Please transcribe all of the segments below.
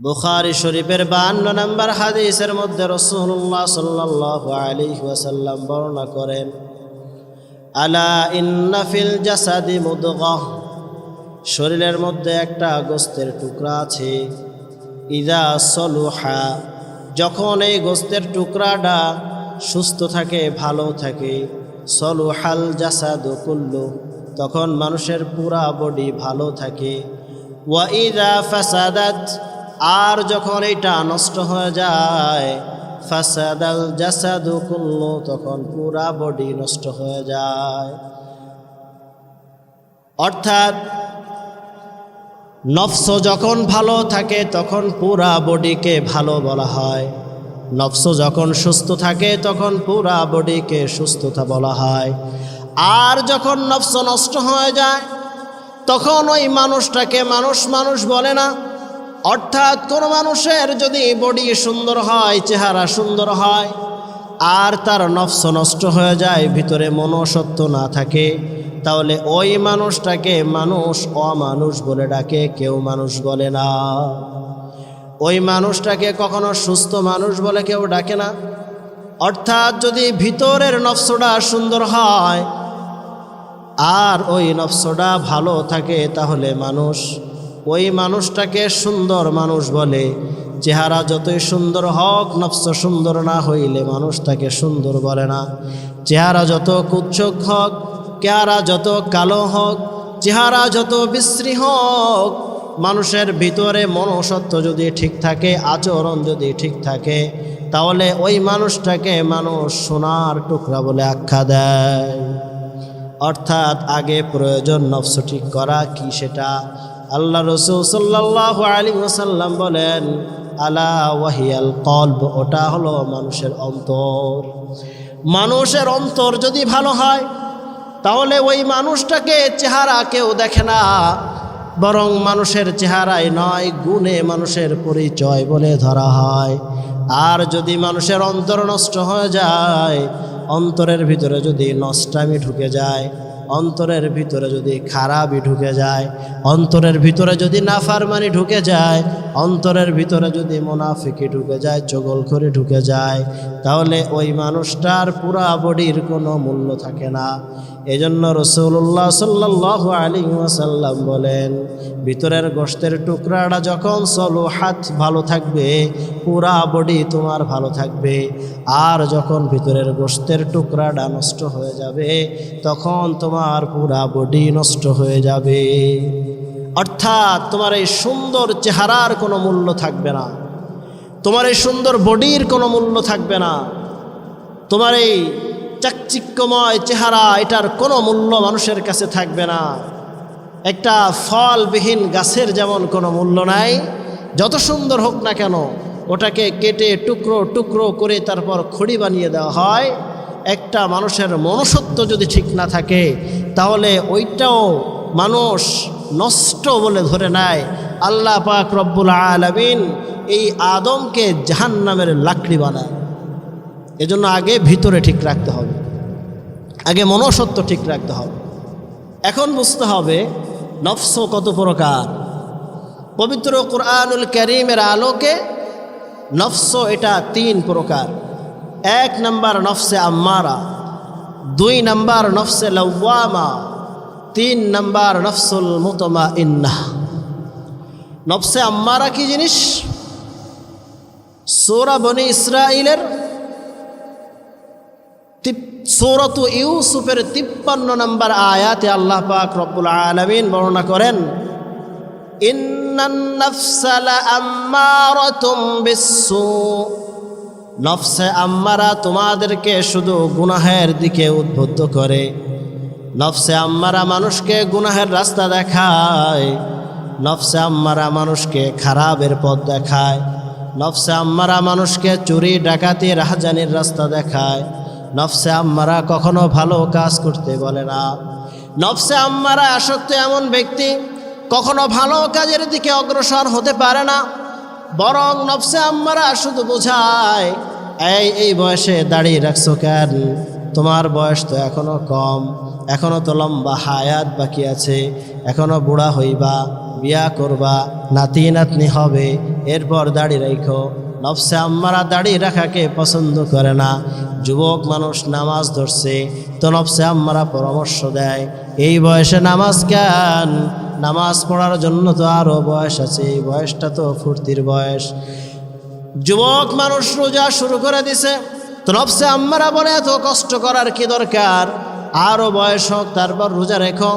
বুখারি শরীফের বান্ন নম্বর হাদিসের মধ্যে রসুল্লাহ সাল্লাহ আলী ওয়াসাল্লাম বর্ণনা করেন, আলা জাসাদি মুদগাহ শরীরের মধ্যে একটা গোস্তের টুকরা আছে, ইদা সলুহা যখন এই গোস্তের টুকরাটা সুস্থ থাকে, ভালো থাকে, সলুহাল জাসাদু কুল্লু তখন মানুষের পুরা বডি ভালো থাকে, ওয়া ইদা ফাসাদাত আর যখন এটা নষ্ট হয়ে যায়, ফাসাদাল জাসাদু কুল্লু, তখন পুরা বডি নষ্ট হয়ে যায়। অর্থাৎ নফস যখন ভালো থাকে, তখন পুরা বডিকে ভালো বলা হয়। নফস যখন সুস্থ থাকে, তখন পুরা বডিকে সুস্থতা বলা হয়। আর যখন নফস নষ্ট হয়ে যায়, তখন ওই মানুষটাকে মানুষ মানুষ বলে না। অর্থাৎ কোনো মানুষের যদি বডি সুন্দর হয়, চেহারা সুন্দর হয়, আর তার নফস নষ্ট হয়ে যায়, ভিতরে মনসত্ব না থাকে, তাহলে ওই মানুষটাকে মানুষ অমানুষ বলে ডাকে, কেউ মানুষ বলে না। ওই মানুষটাকে কখনো সুস্থ মানুষ বলে কেউ ডাকে না। অর্থাৎ যদি ভিতরের নফসটা সুন্দর হয়, আর ওই নফসটা ভালো থাকে, তাহলে মানুষ ওই মানুষটাকে সুন্দর মানুষ বলে। চেহারা যতই সুন্দর হোক, নফস সুন্দর না হইলে মানুষ তাকে সুন্দর বলে না। চেহারা যত কুচ্ছক হোক চেহারা যত কালো হোক, চেহারা যত বিশ্রী হোক, মানুষের ভিতরে মনসত্ব যদি ঠিক থাকে, আচরণ যদি ঠিক থাকে, তাহলে ওই মানুষটাকে মানুষ সোনার টুকরা বলে আখ্যা দেয়। অর্থাৎ আগে প্রয়োজন নফস ঠিক করা, কি সেটা? আল্লাহ রসুল সাল্লাহ আলী ওসাল্লাম বলেন, আলা ওয়াহিয়াল কল্ব ওটা হলো মানুষের অন্তর। মানুষের অন্তর যদি ভালো হয়, তাহলে ওই মানুষটাকে চেহারা কেউ দেখে না, বরং মানুষের চেহারায় নয়, গুণে মানুষের পরিচয় বলে ধরা হয়। আর যদি মানুষের অন্তর নষ্ট হয়ে যায়, অন্তরের ভিতরে যদি নষ্টামি ঢুকে যায় অন্তরের ভিতরে যদি খারাপই ঢুকে যায়, অন্তরের ভিতরে যদি নাফারমানি ঢুকে যায়, অন্তরের ভিতরে যদি মোনাফিকি ঢুকে যায় চগল করে ঢুকে যায়, তাহলে ওই মানুষটার পুরা বডির কোনো মূল্য থাকে না। এজন্য রসুল্লাহ সাল্লাহ আলী ওয়াসাল্লাম বলেন, ভিতরের গোষ্ঠের টুকরাটা যখন চলো, হাত ভালো থাকবে, পুরা বডি তোমার ভালো থাকবে। আর যখন ভিতরের গোষ্ঠের টুকরাটা নষ্ট হয়ে যাবে, তখন তোমার পুরা বডি নষ্ট হয়ে যাবে। অর্থাৎ তোমার এই সুন্দর চেহারার কোনো মূল্য থাকবে না। তোমার এই সুন্দর বডির কোনো মূল্য থাকবে না। তোমার এই চাকচিক্যময় চেহারা, এটার কোনো মূল্য মানুষের কাছে থাকবে না। একটা ফলবিহীন গাছের যেমন কোনো মূল্য নাই, যত সুন্দর হোক না কেন, ওটাকে কেটে টুকরো টুকরো করে তারপর খড়ি বানিয়ে দেওয়া হয়। একটা মানুষের মনসত্ব যদি ঠিক না থাকে, তাহলে ওইটাও মানুষ নষ্ট বলে ধরে নেয়। আল্লাহ পাক রব্বুল আলমিন এই আদমকে জাহান্নামের লাকড়ি বানায়। এজন্য আগে ভিতরে ঠিক রাখতে হবে। আগে মনসত্ব ঠিক রাখতে হবে। এখন বুঝতে হবে নফস কত প্রকার। পবিত্র কোরআনুল করিমের আলোকে নফস এটা তিন প্রকার। এক নম্বর নফসে আম্মারা, দুই নম্বর নফসে লওয়ামা, তিন নম্বর নফসুল মুতমা ইন্না নফসে আম্মারা কি জিনিস? সোরা বনি ইসরাইলের সৌরত ইউসুফের তিপ্পান্ন নম্বর আয়াতে আল্লাহ পাক রব্বুল আলমিন বর্ণনা করেন নফসে আম্মারা তোমাদেরকে শুধু গুনাহের দিকে উদ্বুদ্ধ করে। নফসে আম্মারা মানুষকে গুনাহের রাস্তা দেখায়। নফসে আম্মারা মানুষকে খারাপের পথ দেখায়। নফসে আম্মারা মানুষকে চুরি, ডাকাতি, রাহাজানির রাস্তা দেখায়। নফসে আম্মারা কখনো ভালো কাজ করতে বলে না। নফসে আম্মারা আসক্ত এমন ব্যক্তি কখনো ভালো কাজের দিকে অগ্রসর হতে পারে না। বরং নফসে আম্মারা শুধু বোঝায়, এই এই বয়সে দাঁড়িয়ে রাখছো কেন? তোমার বয়স তো এখনও কম, এখনও তো লম্বা হায়াত বাকি আছে, এখনও বুড়া হইবা, বিয়া করবা নাতি নাতনি হবে, এরপর দাড়ি রাখো নফসে আম্মারা দাড়ি রাখাকে পছন্দ করে না। যুবক মানুষ নামাজ ধরছে, তো নফসে আম্মারা পরামর্শ দেয়, এই বয়সে নামাজ কেন? নামাজ পড়ার জন্য তো আরও বয়স আছে, এই বয়সটা তো ফুর্তির বয়স। যুবক মানুষ রোজা শুরু করে দিছে, তো নফসে আম্মারা বলে, এত কষ্ট করার কি দরকার? আরও বয়স হোক, তারপর রোজা রেখো।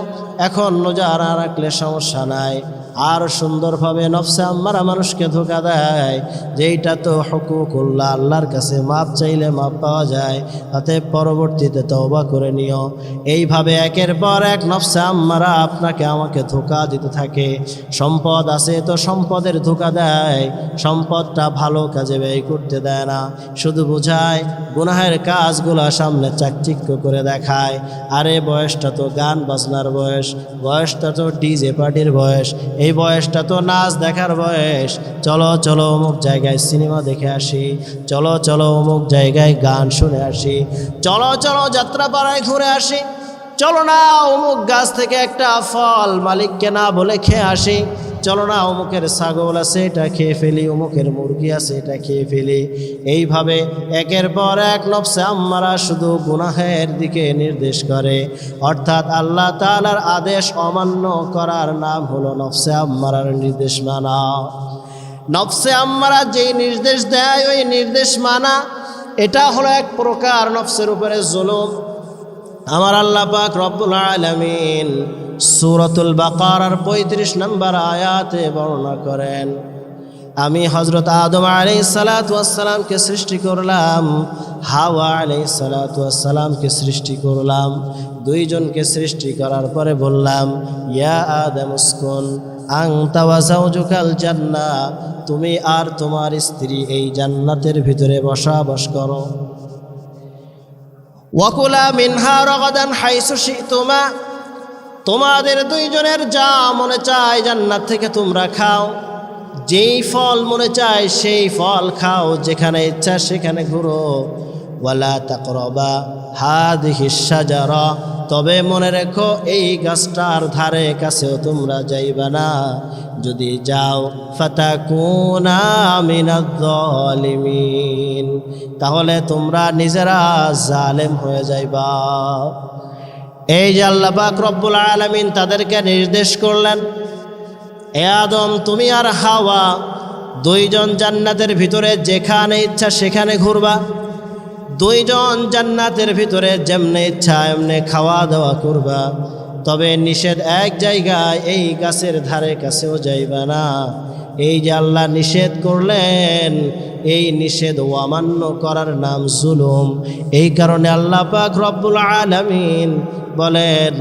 এখন রোজা আর রাখলে সমস্যা নাই। আর সুন্দরভাবে নফসে আম্মারা মানুষকে ধোকা দেয়। যে এইটা তো হকুকুল্লাহ, আল্লাহর কাছে মাপ চাইলে মাপ পাওয়া যায়। তাতে পরবর্তীতে তওবা করে নিও। এইভাবে একের পর এক নফসে আম্মারা আপনাকে আমাকে ধোকা দিতে থাকে। সম্পদ আছে তো সম্পদের ধোকা দেয়। সম্পদটা ভালো কাজে ব্যয় করতে দেয় না। শুধু বোঝায়, গুনাহের কাজগুলো সামনে চাকচিক্য করে দেখায়। আরে বয়সটা তো গান বাজনার বয়স। বয়সটা তো ডিজে পার্টির বয়স। এই বয়সটা তো নাচ দেখার বয়স। চলো চলো অমুক জায়গায় সিনেমা দেখে আসি। চলো চলো অমুক জায়গায় গান শুনে আসি। চলো চলো যাত্রাপাড়ায় ঘুরে আসি। চলো না অমুক গাছ থেকে একটা ফল মালিককে না বলে খেয়ে আসি। চলো না, অমুকের ছাগল আছে, এটা খেয়ে ফেলি, অমুকের মুরগি আছে, এটা খেয়ে ফেলি। এইভাবে একের পর এক নফসে আম্মারা শুধু গুনাহের দিকে নির্দেশ করে। অর্থাৎ আল্লাহ তাআলার আদেশ অমান্য করার নাম হলো নফসে আম্মারার নির্দেশ মানা। নফসে আম্মারা যেই নির্দেশ দেয়, ওই নির্দেশ মানা, এটা হলো এক প্রকার নফসের উপরে জুলুম। আমার আল্লাহ পাক রব্বুল আলামিন সূরাতুল বাকারার পঁয়ত্রিশ নম্বর আয়াতে বর্ণনা করেন। আমি হজরত আদম আলাই সালাতামকে সৃষ্টি করলাম, হাওয়া আলাই সালাতামকে সৃষ্টি করলাম, দুইজনকে সৃষ্টি করার পরে বললাম, ইয়া আদম উস্কুন আং তাওয়াজাউজুকাল জান্না তুমি আর তোমার স্ত্রী এই জান্নাতের ভিতরে বসবাস করো। ওয়াকুলা মিনহা রগাদান হাইসু তোমা তোমাদের দুইজনের যা মনে চায় জান্নাত থেকে তোমরা খাও। যেই ফল মনে চায় সেই ফল খাও, যেখানে ইচ্ছা সেখানে ঘুরো। ওয়ালা তাকরবা হাদিহি শাজারা। তবে মনে রেখো, এই গাছটার ধারে কাছেও তোমরা যাইবা না। যদি যাও, ফাতাকুনা মিনাদ্দালিমিন তাহলে তোমরা নিজেরা জালেম হয়ে যাইবা। এই যে আল্লাহ পাক রব্বুল আলামিন তাদেরকে নির্দেশ করলেন, এ আদম, তুমি আর হাওয়া দুইজন জান্নাতের ভিতরে যেখানে ইচ্ছা সেখানে ঘুরবা। দুইজন জান্নাতের ভিতরে যেমনে ইচ্ছা, এমনি খাওয়া দাওয়া করবা। তবে নিষেধ এক জায়গায়, এই গাছের ধারে কাছেও যাইবা না। এই যে আল্লাহ নিষেধ করলেন, এই নিষেধ অমান্য করার নাম জুলুম। এই কারণে আল্লাহ পাক রব্বুল আলামিন বলেন,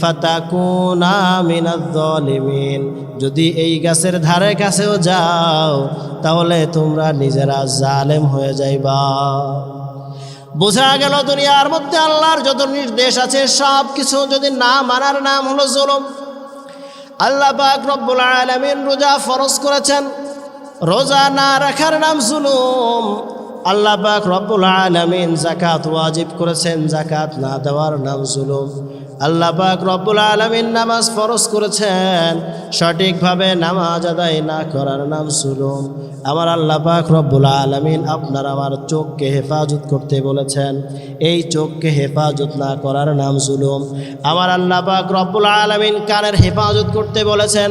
ফাতাকুনা মিনাদ্দলিমিন যদি এই গাছের ধারে কাছেও যাও, তাহলে তোমরা নিজেরা জালেম হয়ে যাইবা। বোঝা গেল দুনিয়ার মধ্যে আল্লাহর যত নির্দেশ আছে সব কিছু যদি না মানার নাম হলো জুলুম। আল্লাহ পাক আলামিন রোজা ফরজ করেছেন। রোজা না রাখার নাম জুলুম। আল্লাহ পাক রব্বুল আলামিন জাকাত ওয়াজিব করেছেন জাকাত না দেওয়ার নাম জুলুম। আল্লাহ পাক রব্বুল আলমিন নামাজ ফরজ করেছেন। সঠিকভাবে নামাজ আদায় না করার নাম জুলুম। আমার আল্লাহ পাক রব্বুল আলামিন আপনার আমার চোখকে হেফাজত করতে বলেছেন। এই চোখকে হেফাজত না করার নাম জুলুম। আমার আল্লাহ পাক রব্বুল আলামিন কানের হেফাজত করতে বলেছেন।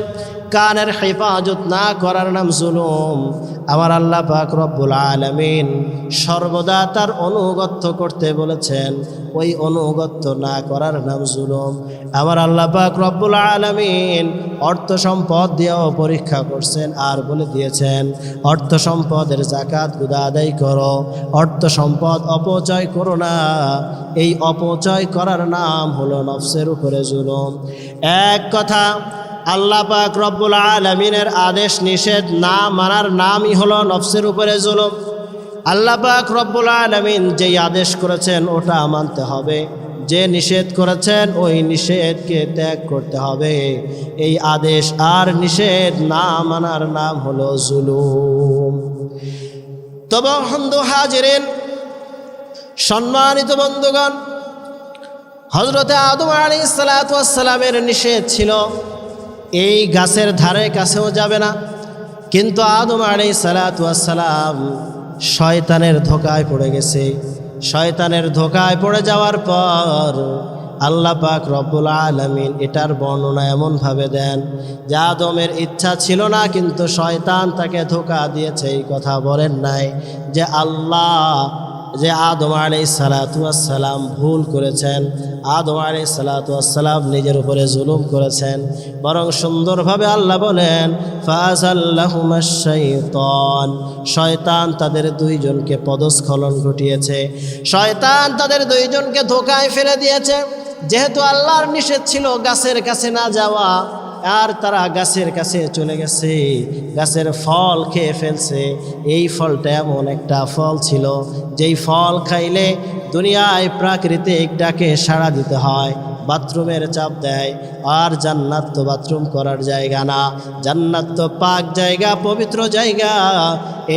কানের হেফাজত না করার নাম জুলুম। আমার আল্লাহ পাক রব্বুল আলমিন সর্বদা তার অনুগত্য করতে বলেছেন, ওই অনুগত্য না করার নাম জুলুম। আমার আল্লাহ পাক রব্বুল আলমিন অর্থ সম্পদ দিয়েও পরীক্ষা করছেন আর বলে দিয়েছেন, অর্থ সম্পদের জাকাত গুদা আদায় করো, অর্থ সম্পদ অপচয় করো না। এই অপচয় করার নাম হলো নফসের উপরে জুলুম। এক কথা আল্লাহ পাক রব্বুল আলমিনের আদেশ নিষেধ না মানার নামই হলো নফসের উপরে জুলুম। আল্লাহ পাক রব্বুল আলমিন যেই আদেশ করেছেন ওটা মানতে হবে। যে নিষেধ করেছেন ওই নিষেধকে ত্যাগ করতে হবে। এই আদেশ আর নিষেধ না মানার নাম হলো জুলুম। তবে হন্দু হাজিরেন, সম্মানিত বন্ধুগণ হজরতে আদম আলী সালাতামের নিষেধ ছিল এই গাছের ধারে কাছেও যাবে না। কিন্তু আদম আলাই সালাতাম শয়তানের ধোকায় পড়ে গেছে। শয়তানের ধোকায় পড়ে যাওয়ার পর আল্লাহ পাক রব্বুল আলমিন এটার বর্ণনা এমনভাবে দেন যে আদমের ইচ্ছা ছিল না, কিন্তু শয়তান তাকে ধোকা দিয়েছে। এই কথা বলেন নাই যে আল্লাহ যে আদম আলাই সালাতাম ভুল করেছেন, আদম আলাই সালাতাম নিজের উপরে জুলুম করেছেন, বরং সুন্দরভাবে আল্লাহ বলেন ফাজ আল্লাহন শয়তান তাদের দুইজনকে পদস্খলন ঘটিয়েছে। শয়তান তাদের দুইজনকে ধোকায় ফেলে দিয়েছে। যেহেতু আল্লাহর নিষেধ ছিল গাছের কাছে না যাওয়া আর তারা গাছের কাছে চলে গেছে, গাছের ফল খেয়ে ফেলছে। এই ফলটা এমন একটা ফল ছিল, যেই ফল খাইলে দুনিয়ায় প্রাকৃতিক ডাকে সাড়া দিতে হয়, বাথরুমের চাপ দেয়। আর জান্নাত তো বাথরুম করার জায়গা না, জান্নাত তো পাক জায়গা, পবিত্র জায়গা।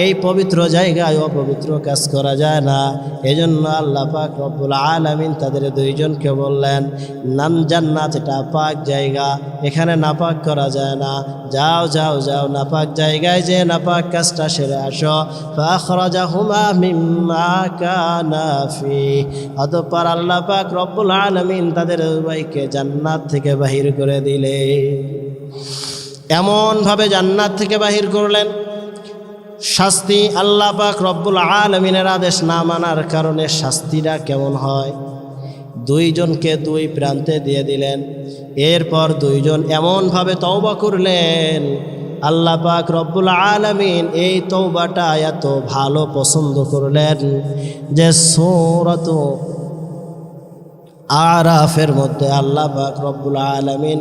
এই পবিত্র জায়গায় অপবিত্র কাজ করা যায় না। এজন্য আল্লাহ পাক রব্বুল আলামিন তাদের দুইজনকে বললেন নান জান্নাত, এটা পাক জায়গা। এখানে নাপাক করা যায় না। যাও যাও যাও, নাপাক জায়গায় যে নাপাক কাজটা সেরে আসো। ফাখরাজাহুমা মিম্মা কানা ফি। অতঃপর আল্লাহ পাক রব্বুল আলামিন তাদের উভয়কে জান্নাত থেকে বাহির করে দিলে এমনভাবে জান্নাত থেকে বাহির করলেন শাস্তি আল্লাহ পাক রব্বুল আলমিনের আদেশ না মানার কারণে শাস্তিটা কেমন হয়? দুইজনকে দুই প্রান্তে দিয়ে দিলেন। এরপর দুইজন এমনভাবে তওবা করলেন, আল্লাহ পাক রব্বুল আলমিন এই তৌবাটা এত ভালো পছন্দ করলেন যে সৌরত আরাফের মধ্যে আল্লাহ পাক রব্বুল আলমিন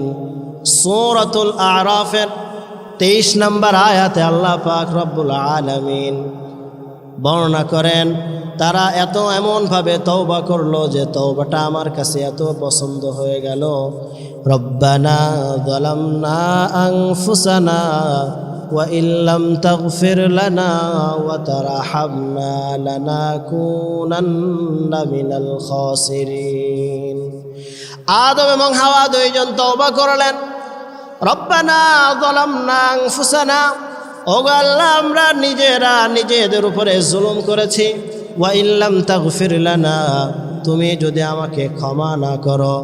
সৌরতুল আরাফের তেইশ নম্বর আয়াতে আল্লাহ পাক রব্বুল আলমিন বর্ণনা করেন তারা এত এমনভাবে তৌবা করলো যে তৌবাটা আমার কাছে এত পছন্দ হয়ে গেল রব্বানা দলামনা আংফুসানা وإن لم تغفر لنا وترحمنا لنكونن من الخاسرين আদম এবং হাওয়া দুইজন তওবা করলেন রব্বানা যালামনা আনফুসানা। ওগো আমরা নিজেরা নিজেদের উপরে জুলুম করেছি। ওয়া ইল্লাম তাগফির লানা, তুমি যদি আমাকে ক্ষমা না করো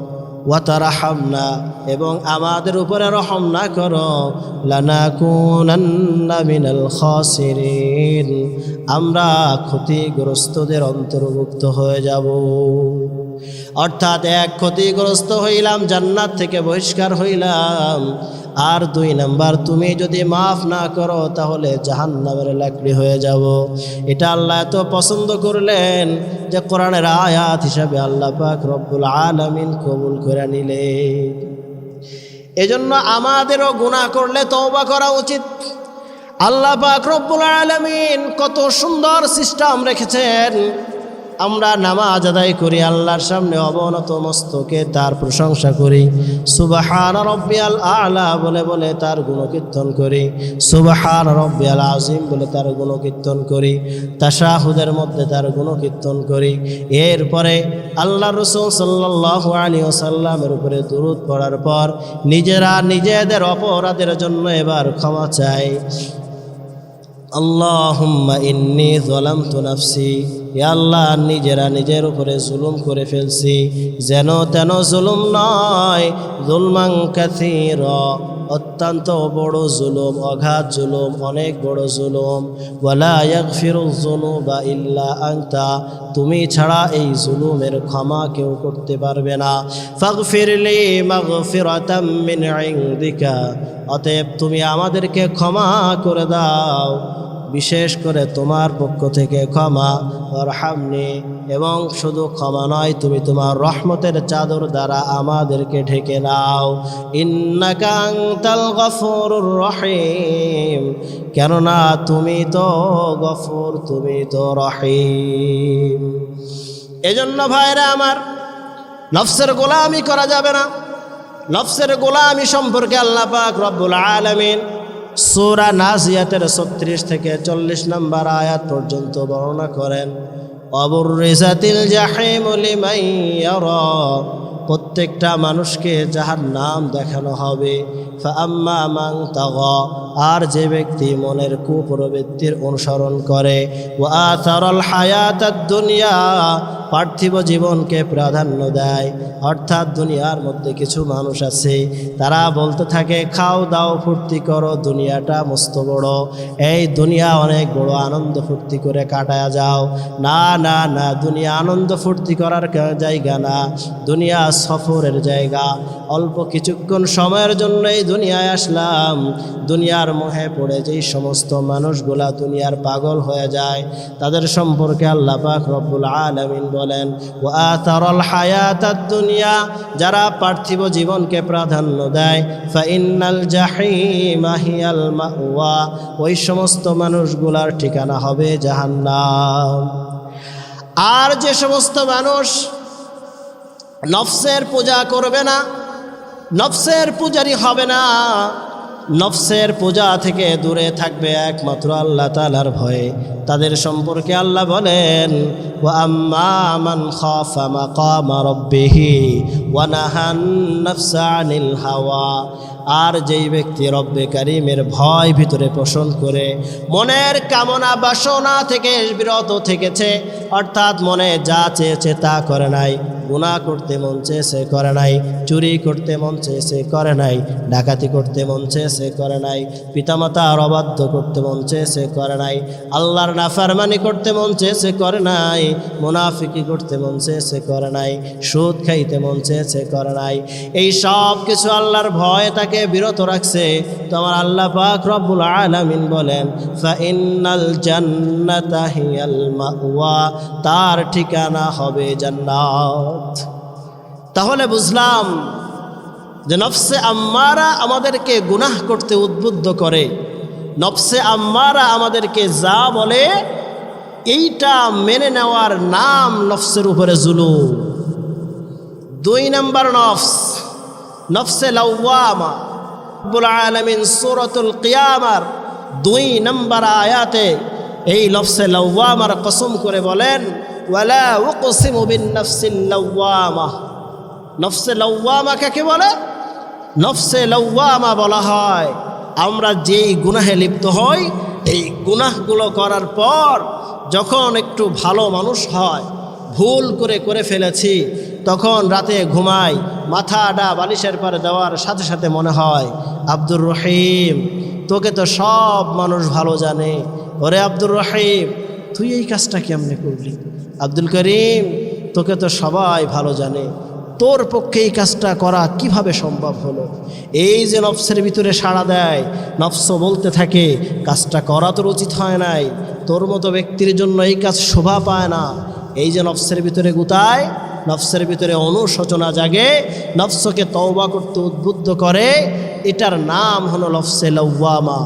ওয়াতারাহামনা এবং আমাদের উপরে রহম না করো, লানাকুনান্না মিনাল খাসিরিন, আমরা ক্ষতিগ্রস্তদের অন্তর্ভুক্ত হয়ে যাব। অর্থাৎ এক ক্ষতিগ্রস্ত হইলাম, জান্নাত থেকে বহিষ্কার হইলাম। আর দুই নাম্বার, তুমি যদি মাফ না করো, তাহলে জাহান্নামের লাকড়ি হয়ে যাব। এটা আল্লাহ এত পছন্দ করলেন যে কোরআনের আয়াত হিসাবে আল্লাহ পাক রব্বুল আলমিন কবুল করে নিলে এজন্য আমাদেরও গুণা করলে তওবা করা উচিত। আল্লাহ পাক রব্বুল আলমিন কত সুন্দর সিস্টেম রেখেছেন। আমরা নামাজ আদায় করি, আল্লাহর সামনে অবনত মস্তকে তার প্রশংসা করি। সুবাহান রব্বিয়াল আলা বলে বলে তার গুণকীর্তন করি। সুবাহান রব্বিয়াল আজিম বলে তার গুণকীর্তন করি। তাশাহুদের মধ্যে তার গুণকীর্তন করি। এরপরে আল্লাহ রসুল সাল্লাহ আলী ওসাল্লামের উপরে দূরত পড়ার পর নিজেরা নিজেদের অপরাধের জন্য এবার ক্ষমা চাই। আল্লাহুম্মা ইন্নি জলামতু নাফসি, ইয়া আল্লাহ নিজেরা নিজের উপরে জুলুম করে ফেলছি, যেন তেন জুলুম নয় জুলমাং কাথির অত্যন্ত বড় জুলুম, অঘাত জুলুম, অনেক বড় জুলুম। ওয়ালা বা ইল্লা আংতা তুমি ছাড়া এই জুলুমের ক্ষমা কেউ করতে পারবে না। অতএব তুমি আমাদেরকে ক্ষমা করে দাও। বিশেষ করে তোমার পক্ষ থেকে ক্ষমা রহামনি এবং শুধু ক্ষমা নয়, তুমি তোমার রহমতের চাদর দ্বারা আমাদেরকে ঢেকে নাও। গফুরুর রহিম। কেননা তুমি তো গফুর, তুমি তো রহিম। এজন্য ভাইরা আমার, নফসের গোলামি করা যাবে না। নফসের গোলামি সম্পর্কে আল্লাহ পাক রব্বুল আলমিন সুরা নাজিয়াতের ছত্রিশ থেকে চল্লিশ নম্বর আয়াত পর্যন্ত বর্ণনা করেন প্রত্যেকটা মানুষকে যাহার নাম দেখানো হবে ফাম্মা মাং তাগ আর যে ব্যক্তি মনের কুপ্রবৃত্তির অনুসরণ করে হায়াত দুনিয়া পার্থিব জীবনকে প্রাধান্য দেয়। অর্থাৎ দুনিয়ার মধ্যে কিছু মানুষ আছে, তারা বলতে থাকে, খাও, দাও, ফুর্তি করো, দুনিয়াটা মস্ত বড়। এই দুনিয়া অনেক বড়, আনন্দ ফুর্তি করে কাটায়া যাও। না না না, দুনিয়া আনন্দ ফুর্তি করার জায়গা না। দুনিয়া সফরের জায়গা। অল্প কিছুক্ষণ সময়ের জন্য এই দুনিয়ায় আসলাম। দুনিয়ার মোহে পড়ে যেই সমস্ত মানুষগুলা দুনিয়ার পাগল হয়ে যায়, তাদের সম্পর্কে আল্লাহ পাক রব্বুল আলমিন বলেন ও আতারল হায়াত দুনিয়া যারা পার্থিব জীবনকে প্রাধান্য দেয় ফাইনাল জাহিমাহিয়াল মাওয়া ওই সমস্ত মানুষগুলার ঠিকানা হবে জাহান্নাম। আর যে সমস্ত মানুষ নফসের পূজা করবে না, নফসের পূজারি হবে না নফসের পূজা থেকে দূরে থাকবে একমাত্র আল্লাহ তালার ভয়ে। তাদের সম্পর্কে আল্লাহ বলেন ও আম্মা মান খাফা মাকামা রব্বিহি ওয়া নাহান হাওয়া। আর যেই ব্যক্তি রব্বে কারিমের ভয় ভিতরে পোষণ করে, মনের কামনা বাসনা থেকে বিরত থেকেছে, অর্থাৎ মনে যা চেয়েছে তা করে নাই। গুণা করতে মন চেয়েছে, করে নাই। চুরি করতে মন চেয়েছে, করে নাই। ডাকাতি করতে মন চেয়েছে, করে নাই। পিতামাতার অবাধ্য করতে মন চেয়েছে, করে নাই। আল্লাহর নাফারমানি করতে মন চেয়েছে, করে নাই। মুনাফিকি করতে মন চেয়েছে, করে নাই। সুদ খাইতে মন চেয়েছে, করে নাই। এই সব কিছু আল্লাহর ভয় তাকে বিরত রাখছে। তোমার আল্লাহ পাক রব্বুল আলামিন বলেন ফাইনাল জান্নাতা হিয়াল মাওয়া। তার ঠিকানা হবে জান্নাত। তাহলে বুঝলাম যে নফসে আম্মারা আমাদেরকে গুনাহ করতে উদ্বুদ্ধ করে। নফসে আম্মারা আমাদেরকে যা বলে, এইটা মেনে নেওয়ার নাম নফসের উপরে জুলু দুই নম্বর নফস, নফসে লাউয়ামা রব্বুল আলামিন সূরাতুল কিয়ামার দুই নম্বর আয়াতে এই নফসে লাউয়ামার কসম করে বলেন ওয়ালা উকসিমু বিন নফসিল লাউয়ামা নফসে লাউয়ামা কাকে বলে? নফসে লাউয়ামা বলা হয়। আমরা যেই গুনাহে লিপ্ত হই, এই গুনাহগুলো করার পর যখন একটু ভালো মানুষ হয়, ভুল করে করে ফেলেছি, তখন রাতে ঘুমাই মাথাটা বালিশের পারে দেওয়ার সাথে সাথে মনে হয়, আব্দুর রহিম, তোকে তো সব মানুষ ভালো জানে। ওরে আব্দুর রহিম, তুই এই কাজটা কেমনে করলি? আব্দুল করিম, তোকে তো সবাই ভালো জানে। তোর পক্ষে এই কাজটা করা কীভাবে সম্ভব হলো? এই যে নফসের ভিতরে সাড়া দেয়, নফস বলতে থাকে, কাজটা করা তোর উচিত হয় নাই। তোর মতো ব্যক্তির জন্য এই কাজ শোভা পায় না। এই যে নফসের ভিতরে গুতায়, নফসের ভিতরে অনুশোচনা জাগে, নফসকে তওবা করতে উদ্বুদ্ধ করে, এটার নাম হলো নফসে লওয়ামা।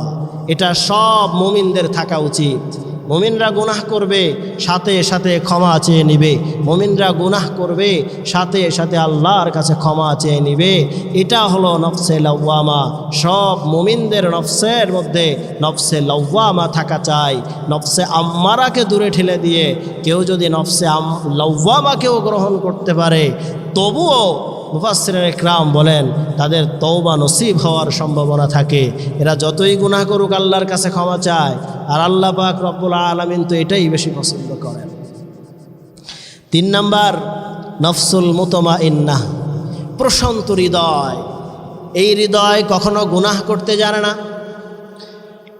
এটা সব মুমিনদের থাকা উচিত। মমিনরা গুনাহ করবে, সাথে সাথে ক্ষমা চেয়ে নিবে। মমিনরা গুনাহ করবে, সাথে সাথে আল্লাহর কাছে ক্ষমা চেয়ে নিবে। এটা হলো নফসে লওয়ামা। সব মমিনদের নফসের মধ্যে নফসে লওয়ামা থাকা চাই। নফসে আম্মারাকে দূরে ঠেলে দিয়ে কেউ যদি নফসে আম লওয়ামাকেও গ্রহণ করতে পারে, তবুও মুফাসিরের একরাম বলেন, তাদের তৌবা নসিব হওয়ার সম্ভাবনা থাকে। এরা যতই গুনাহ করুক, আল্লাহর কাছে ক্ষমা চায়। আর আল্লাহ পাক রব্বুল আলমিন তো এটাই বেশি পছন্দ করেন। তিন নাম্বার, নফসুল মুতমা ইন্না প্রশান্ত হৃদয়। এই হৃদয় কখনো গুনাহ করতে জানে না।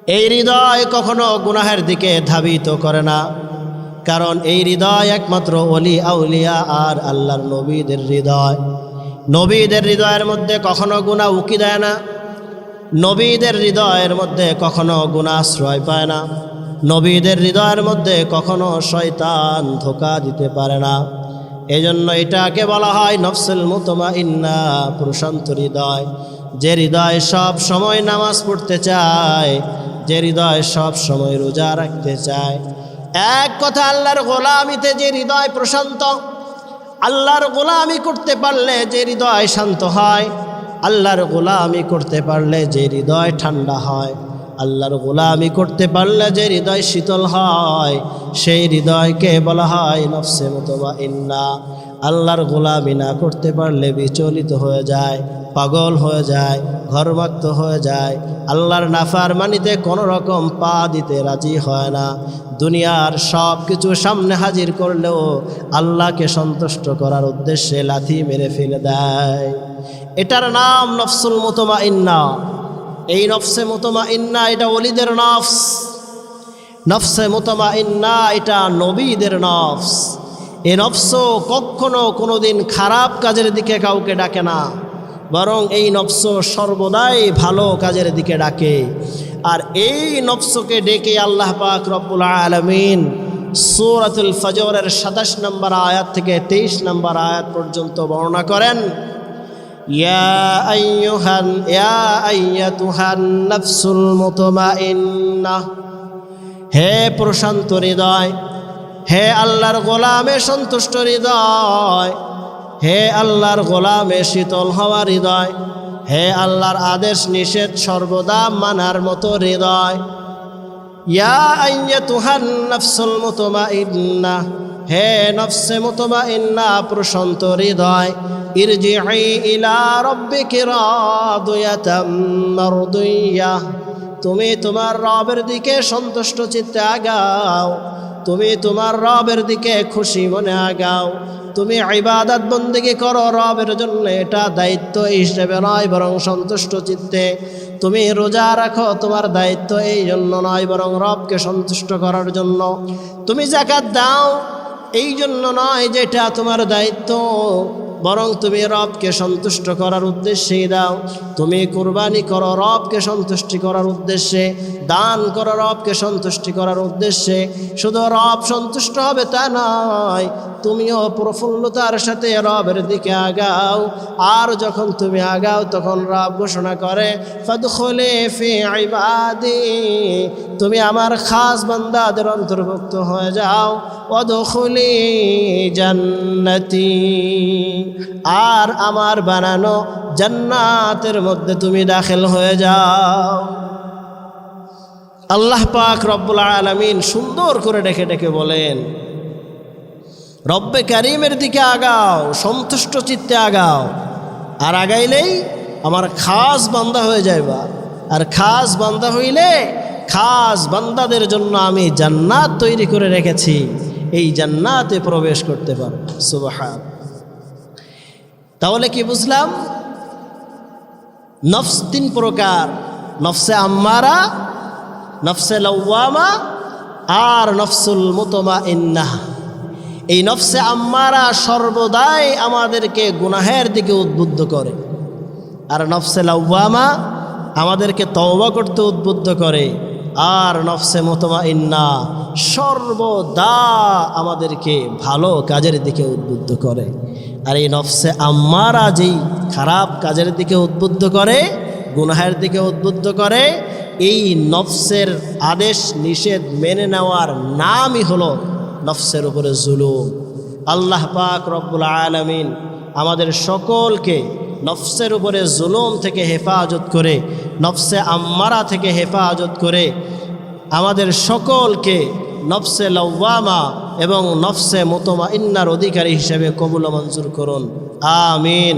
এই হৃদয় কখনো গুনাহের দিকে ধাবিত করে না। কারণ এই হৃদয় একমাত্র অলি আউলিয়া আর আল্লাহর নবীদের হৃদয়। নবীদের হৃদয়ের মধ্যে কখনো গুণা উকি দেয় না। নবীদের হৃদয়ের মধ্যে কখনো গুণা আশ্রয় পায় না। নবীদের হৃদয়ের মধ্যে কখনো শয়তান ধোকা দিতে পারে না। এজন্য এটাকে বলা হয় নফসুল মুতমা ইন্না প্রশান্ত হৃদয়। যে হৃদয় সব সময় নামাজ পড়তে চায়, যে হৃদয় সব সময় রোজা রাখতে চায়। এক কথা আল্লাহর গোলামিতে যে হৃদয় প্রশান্ত আল্লাহর গোলামি করতে পারলে যে হৃদয় শান্ত হয়, আল্লাহর গোলামি করতে পারলে যে হৃদয় ঠান্ডা হয়, আল্লাহর গোলামি করতে পারলে যে হৃদয় শীতল হয়, সেই হৃদয়কে বলা হয় নফসে মতো বা ইন্না আল্লাহর গোলামি না করতে পারলে বিচলিত হয়ে যায়। পাগল হয়ে যায়, ঘরমাক্ত হয়ে যায়। আল্লাহর নাফার মানিতে কোনো রকম পা দিতে রাজি হয় না। দুনিয়ার সব কিছু সামনে হাজির করলেও আল্লাহকে সন্তুষ্ট করার উদ্দেশ্যে লাথি মেরে ফেলে দেয়। এটার নাম নফসুল মোতমা ইন্না এই নফসে মোতমা ইন্না এটা অলিদের নফস। নফসে মোতমা ইন্না এটা নবীদের নফস। এ নফস কখনো কোনোদিন খারাপ কাজের দিকে কাউকে ডাকে না। বরং এই নফস সর্বদাই ভালো কাজের দিকে ডাকে। আর এই নফসকে ডেকে আল্লাহ পাক রব্বুল আলমিন সূরাতুল ফজরের সাতাশ নম্বর আয়াত থেকে তেইশ নম্বর আয়াত পর্যন্ত বর্ণনা করেন হে প্রশান্ত হৃদয়, হে আল্লাহর গোলামে সন্তুষ্ট হৃদয় হে আল্লাহর গোলামে শীতল হওয়া হৃদয়, হে আল্লাহর আদেশ নিষেধ সর্বদা মানার মতো হৃদয়। ইয়া আইয়া তুহান নফসুল মুতমাইন্না, হে নফসে মুতমাইন্না, প্রশান্ত হৃদয় ইরজিই ইলা রাব্বিকি রাদিয়াতাম মারদিয়াহ তুমি তোমার রবের দিকে সন্তুষ্ট চিত্তে আগাও। তুমি তোমার রবের দিকে খুশি মনে আগাও। তুমি ইবাদত বন্দিকে করো রবের জন্য, এটা দায়িত্ব হিসেবে নয়, বরং সন্তুষ্ট চিত্তে। তুমি রোজা রাখো, তোমার দায়িত্ব এই জন্য নয়, বরং রবকে সন্তুষ্ট করার জন্য। তুমি জাকাত দাও, এই জন্য নয় যেটা তোমার দায়িত্ব। বরং তুমি রবকে সন্তুষ্ট করার উদ্দেশ্যেই দাও। তুমি কুরবানি করো রবকে সন্তুষ্টি করার উদ্দেশ্যে, দান করো রবকে সন্তুষ্টি করার উদ্দেশ্যে। শুধু রব সন্তুষ্ট হবে তা নয়, তুমিও প্রফুল্লতার সাথে রবের দিকে আগাও। আর যখন তুমি আগাও, তখন রব ঘোষণা করে ফি তুমি আমার খাস বান্দাদের অন্তর্ভুক্ত হয়ে যাও। অদখলি জান্নাতি আর আমার বানানো জান্নাতের মধ্যে তুমি দাখিল হয়ে যাও। আল্লাহ পাক রব্বুল আলমিন সুন্দর করে ডেকে ডেকে বলেন, রব্বে কারিমের দিকে আগাও, সন্তুষ্ট চিত্তে আগাও। আর আগাইলেই আমার খাস বান্দা হয়ে যাইবা। আর খাস বান্দা হইলে খাস বান্দাদের জন্য আমি জান্নাত তৈরি করে রেখেছি। এই জান্নাতে প্রবেশ করতে পারব সুবাহান। তাহলে কি বুঝলাম? নফস তিন প্রকার, নফসে আম্মারা, নফসে লওয়ামা আর নফসুল মুতমা ইন্নাহ এই নফসে আম্মারা সর্বদাই আমাদেরকে গুনাহের দিকে উদ্বুদ্ধ করে। আর নফসে লাউবামা আমাদেরকে তওবা করতে উদ্বুদ্ধ করে। আর নফসে মতমা ইন্না সর্বদা আমাদেরকে ভালো কাজের দিকে উদ্বুদ্ধ করে। আর এই নফসে আম্মারা যেই খারাপ কাজের দিকে উদ্বুদ্ধ করে, গুনাহের দিকে উদ্বুদ্ধ করে, এই নফসের আদেশ নিষেধ মেনে নেওয়ার নামই হলো নফসের উপরে জুলুম। আল্লাহ পাক রব্বুল আলমিন আমাদের সকলকে নফসের উপরে জুলুম থেকে হেফাজত করে, নফসে আম্মারা থেকে হেফাজত করে আমাদের সকলকে নফসে লওয়ামা এবং নফসে মোতমা ইন্নার অধিকারী হিসেবে কবুল মঞ্জুর করুন। আমিন।